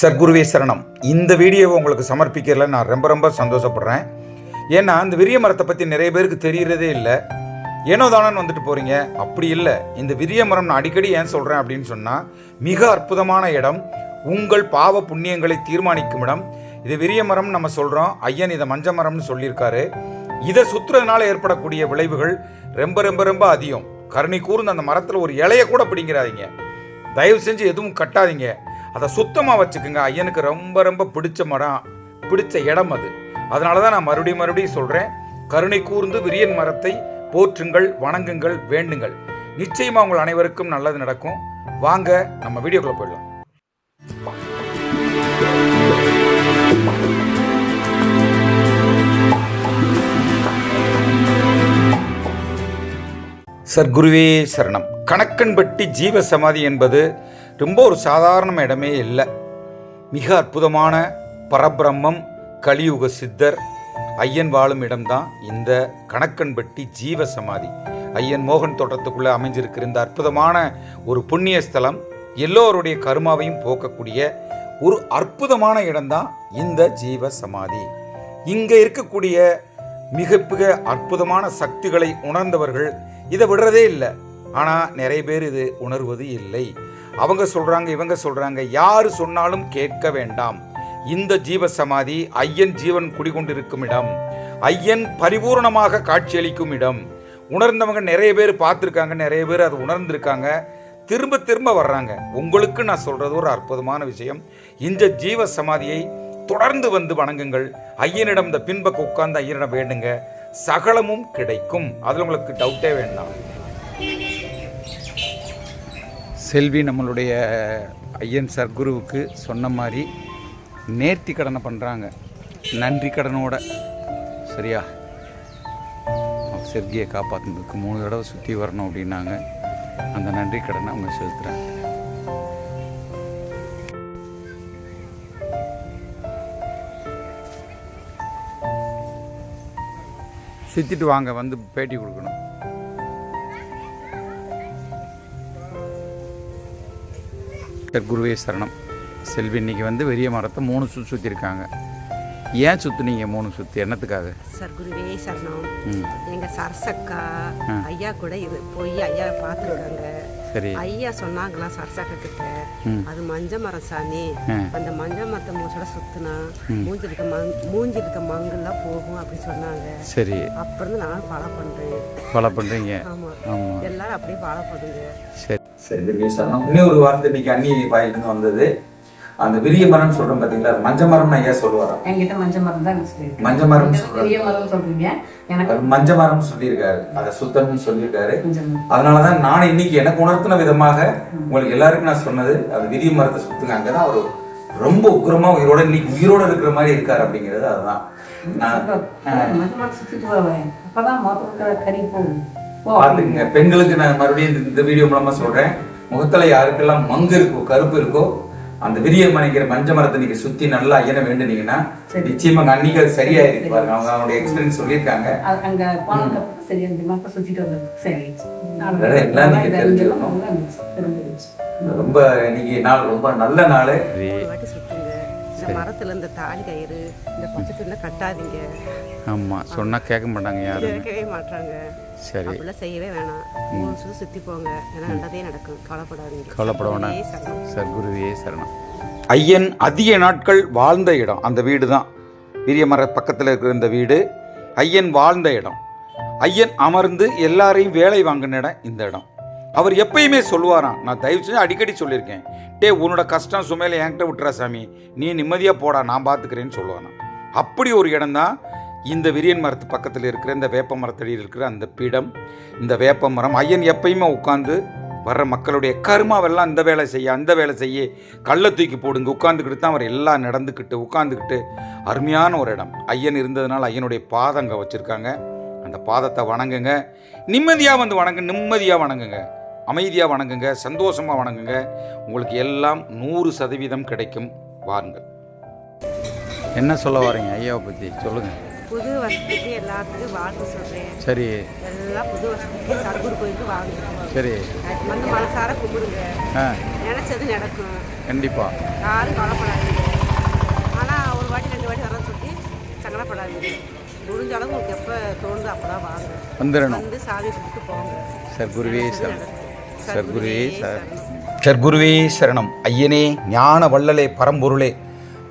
சர்க்குருவே சரணம். இந்த வீடியோவை உங்களுக்கு சமர்ப்பிக்கிறதுல நான் ரொம்ப ரொம்ப சந்தோஷப்படுறேன். ஏன்னா அந்த விரிய மரத்தை பற்றி நிறைய பேருக்கு தெரிகிறதே இல்லை. ஏனோ தானோன்னு வந்துட்டு போகிறீங்க அப்படி இல்லை. இந்த விரிய மரம் நான் அடிக்கடி ஏன் சொல்கிறேன் அப்படின்னு சொன்னால் மிக அற்புதமான இடம். உங்கள் பாவ புண்ணியங்களை தீர்மானிக்கும் இடம். இது விரிய மரம் நம்ம சொல்கிறோம் ஐயன் இதை மஞ்ச மரம்னு சொல்லியிருக்காரு. இதை சுற்றுறதுனால ஏற்படக்கூடிய விளைவுகள் ரொம்ப ரொம்ப ரொம்ப அதிகம். கருணை கூர்ந்து அந்த மரத்தில் ஒரு இலைய கூட பிடிங்கிறாதீங்க தயவு செஞ்சு எதுவும் கட்டாதீங்க. அதை சுத்தமாக வச்சுக்கோங்க. ஐயனுக்கு ரொம்ப ரொம்ப பிடிச்ச மரம் பிடிச்ச இடம் அது. அதனால தான் நான் மறுபடியும் மறுபடியும் சொல்கிறேன் கருணை கூர்ந்து விரியன் மரத்தை போற்றுங்கள் வணங்குங்கள் வேண்டுங்கள். நிச்சயமாக உங்கள் அனைவருக்கும் நல்லது நடக்கும். வாங்க நம்ம வீடியோக்குள்ளே போயிடலாம். சர்க்குருவே சரணம். கணக்கன்பட்டி ஜீவ சமாதி என்பது ரொம்ப ஒரு சாதாரண இடமே இல்லை. மிக அற்புதமான பரபிரம்மம் கலியுக சித்தர் ஐயன் வாழும் இடம்தான் இந்த கணக்கன்பட்டி ஜீவ சமாதி ஐயன் மோகன் தோட்டத்துக்குள்ளே அமைஞ்சிருக்கிற இந்த அற்புதமான ஒரு புண்ணிய ஸ்தலம் எல்லோருடைய கருமாவையும் போக்கக்கூடிய ஒரு அற்புதமான இடம்தான் இந்த ஜீவ சமாதி இங்கே இருக்கக்கூடிய மிக மிக அற்புதமான சக்திகளை உணர்ந்தவர்கள் இதை விடுறதே இல்லை. ஆனால் நிறைய பேர் இது உணர்வது இல்லை. அவங்க சொல்கிறாங்க இவங்க சொல்கிறாங்க யார் சொன்னாலும் கேட்க வேண்டாம். இந்த ஜீவ சமாதி ஐயன் ஜீவன் குடிகொண்டிருக்கும் இடம். ஐயன் பரிபூர்ணமாக காட்சியளிக்கும் இடம். உணர்ந்தவங்க நிறைய பேர் பார்த்துருக்காங்க நிறைய பேர் அதை உணர்ந்திருக்காங்க. திரும்ப திரும்ப வர்றாங்க. உங்களுக்கு நான் சொல்கிறது ஒரு அற்புதமான விஷயம். இந்த ஜீவ சமாதியை தொடர்ந்து வந்து வணங்குங்கள். ஐயனிடம் இந்த பின்பக்க உட்கார்ந்து ஐயனிடம் வேண்டுங்க. சகலமும் கிடைக்கும். அதில் உங்களுக்கு டவுட்டே வேண்டாம். செல்வி நம்மளுடைய ஐயன் சர்க்குருவுக்கு சொன்ன மாதிரி நேர்த்தி கடனை பண்ணுறாங்க நன்றி கடனோட. சரியா? செர்கியை காப்பாற்றினதுக்கு மூணு தடவை சுற்றி வரணும் அப்படின்னாங்க. அந்த நன்றி கடனை அவங்க செலுத்துகிறாங்க சுற்றிட்டு வாங்க வந்து பேட்டி கொடுக்கணும். குருவே சரணம். செல்வி இன்னைக்கு வந்து பெரிய மரத்தை மூணு சுற்றி சுற்றிருக்காங்க ஏன் சுற்றுனீங்க மூணு சுற்றி என்னத்துக்காக? சர்க்குருவே சரணம். ம். எங்க சரசக்கா ஐயா கூட இது போய் ஐயா பார்த்துருக்காங்க. சரி. ஐயா சொன்னாங்களாம் சரசக்கா கிட்ட. அது மஞ்ச மரம் சாமி. அந்த மஞ்ச மரத்தை மூச்சோட சுத்துனா மூஞ்சி இருக்க மங் மூஞ்சி இருக்க மங்கெல்லாம் போகும் அப்படி சொன்னாங்க. சரி. அப்புறம் நானும் ஃபாலோ பண்றேன். ஃபாலோ பண்ணுறீங்க ஆமா. எல்லாரும் அப்படியே ஃபாலோ பண்ணுங்க. சரி. சரி இன்னொரு வார்த்தை இன்னைக்கு அண்ணி வாயிலிருந்து வந்தது. அந்த விரிய மரம்னு சொல்கிறோம் பார்த்தீங்களா அது மஞ்ச மரம்னு ஐயா சொல்லுவாராம் என்கிட்ட மஞ்ச மரம் தான் மஞ்ச மரம் மரம் சொல்றீங்க. எனக்கு மஞ்ச மரம்னு சொல்லியிருக்காரு. அதை சுத்தம்னு சொல்லியிருக்காரு. மரம். அதனாலதான் நான் இன்னைக்கு எனக்கு உணர்த்தின விதமாக உங்களுக்கு எல்லாருக்கும் நான் சொன்னது அது விரிய மரத்தை சுத்துங்க. அங்கதான் அவர் ரொம்ப உக்கிரமா உயிரோட இன்னைக்கு உயிரோட இருக்கிற மாதிரி இருக்காரு அப்படிங்கிறது அதுதான். நான் மஞ்ச மரம் சுத்திட்டு வருவேன் அப்பதான் மொத்தத்துல கறி போகும் போ பாத்துக்கங்க. பெண்களுக்கு நான் மறுபடியும் இந்த- இந்த வீடியோ மூலமா சொல்றேன். முகத்துல யாருக்கெல்லாம் மங்கு இருக்கோ கருப்பு இருக்கோ அந்த விரிய மணிக்கிற மஞ்ச மரத்தை நீங்க சுத்தி நல்லா ஐயனை வேண்டுனீங்கன்னா நிச்சயமா அன்னைக்கு அது சரியாயிருக்கு பாருங்க. அவங்க அவங்களுடைய எக்ஸ்பீரியன்ஸ் சொல்லியிருக்காங்க. அங்க சுத்திட்டு எல்லாம் நீங்க தெரிஞ்சுக்கணும். ரொம்ப இன்னைக்கு நாள் ரொம்ப நல்ல நாள். இந்த மரத்துல இந்த தாலி கயிறு இந்த பச்சை துணில கட்டாதீங்க. ஆமா சொன்னா கேட்க மாட்டாங்க யாரும். கேட்கவே மாட்டாங்க. சரி. அப்படிலாம் செய்யவே வேணாம். மூணு சுத்து சுத்தி போங்க. ஏன்னா நல்லதே நடக்கும். கவலைப்படாதீங்க. கவலைப்பட வேணாம். சர்க்குருவே சரணம். சர்க்குருவே சரணம். ஐயன் அதிக நாட்கள் வாழ்ந்த இடம். அந்த வீடு தான் வீரியமர பக்கத்தில் இருக்கிற இந்த வீடு. ஐயன் வாழ்ந்த இடம். ஐயன் அமர்ந்து எல்லாரையும் வேலை வாங்கின இடம் இந்த இடம். அவர் எப்பயுமே சொல்லுவாராம் நான் தயவு செஞ்சு அடிக்கடி சொல்லியிருக்கேன். டே உன்னோட கஷ்டம் சுமையில என்கிட்ட விட்டுறா சாமி. நீ நிம்மதியாக போடா நான் பார்த்துக்கிறேன்னு சொல்லுவாராம். அப்படி ஒரு இடம்தான் இந்த விரியன் மரத்து பக்கத்தில் இருக்கிற இந்த வேப்ப மரத்தடியில் இருக்கிற அந்த பீடம் இந்த வேப்ப மரம். ஐயன் எப்பயுமே உட்காந்து வர்ற மக்களுடைய கருமாவெல்லாம் இந்த வேலை செய்ய அந்த வேலை செய்ய கல்லை தூக்கி போடுங்க. உட்காந்துக்கிட்டு தான் அவர் எல்லாம் நடந்துக்கிட்டு உட்காந்துக்கிட்டு அருமையான ஒரு இடம். ஐயன் இருந்ததுனால ஐயனுடைய பாதம் அங்கே வச்சுருக்காங்க. அந்த பாதத்தை வணங்குங்க. நிம்மதியாக வந்து வணங்க நிம்மதியாக வணங்குங்க. அமைதியாக வணங்குங்க சந்தோஷமாக வணங்குங்க. உங்களுக்கு எல்லாம் நூறு சதவீதம் கிடைக்கும். வாருங்கள். என்ன சொல்ல வரீங்க ஐயாவை பற்றி சொல்லுங்கள் புது வருஷத்துக்கு எல்லாத்துக்கும் வாழ்த்து சொல்கிறேன் சரி. எல்லாம் புது வருஷத்துக்கு சர்க்குரு கோயிலுக்கு வாங்க. சரி. வந்து மனசார கும்பிடுங்க. நினச்சது நடக்கும். கண்டிப்பாக யாரும் கவலைப்படாதீங்க. ஆனால் ஒரு வாட்டி ரெண்டு வாட்டி வரணும் சொல்லி சங்கடப்படாதீங்க. முடிஞ்ச அளவு உங்களுக்கு எப்போ தோணுதோ அப்போ தான் வாங்க. வந்துடணும். வந்து சாமி கும்பிட்டு போங்க. சார் குருவே சார் சர்க்குருவே சர்க்குருவே சரணம். ஐயனே ஞான வள்ளலே பரம்பொருளே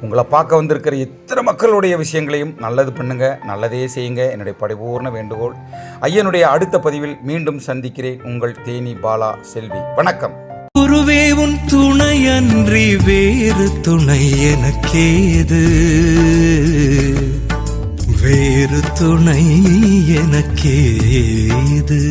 உங்களை பார்க்க வந்திருக்கிற இத்தனை மக்களுடைய விஷயங்களையும் நல்லது பண்ணுங்க நல்லதே செய்யுங்க. என்னுடைய பரிபூர்ண வேண்டுகோள். ஐயனுடைய அடுத்த பதிவில் மீண்டும் சந்திக்கிறேன். உங்கள் தேனி பாலா செல்வி. வணக்கம். குருவே உன் துணையன்றி வேறு துணை எனக்கேது? வேறு துணை எனக்கேது?